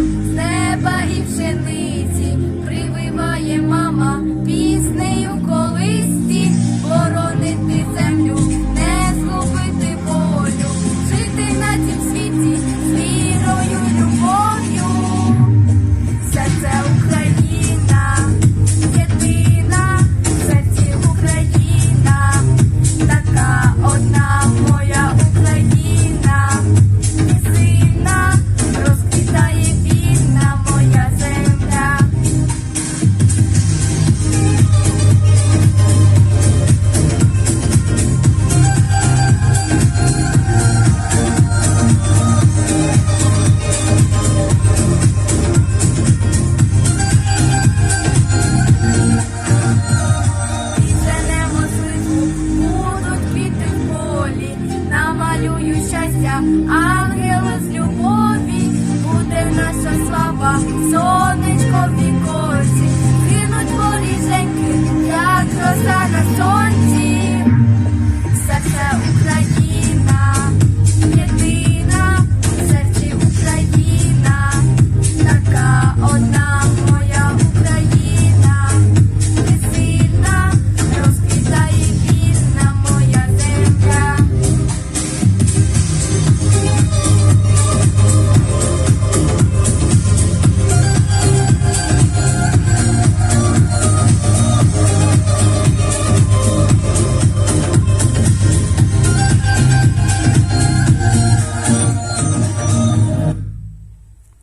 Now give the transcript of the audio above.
з і пшени. щастя, ангел з любові буде в нас.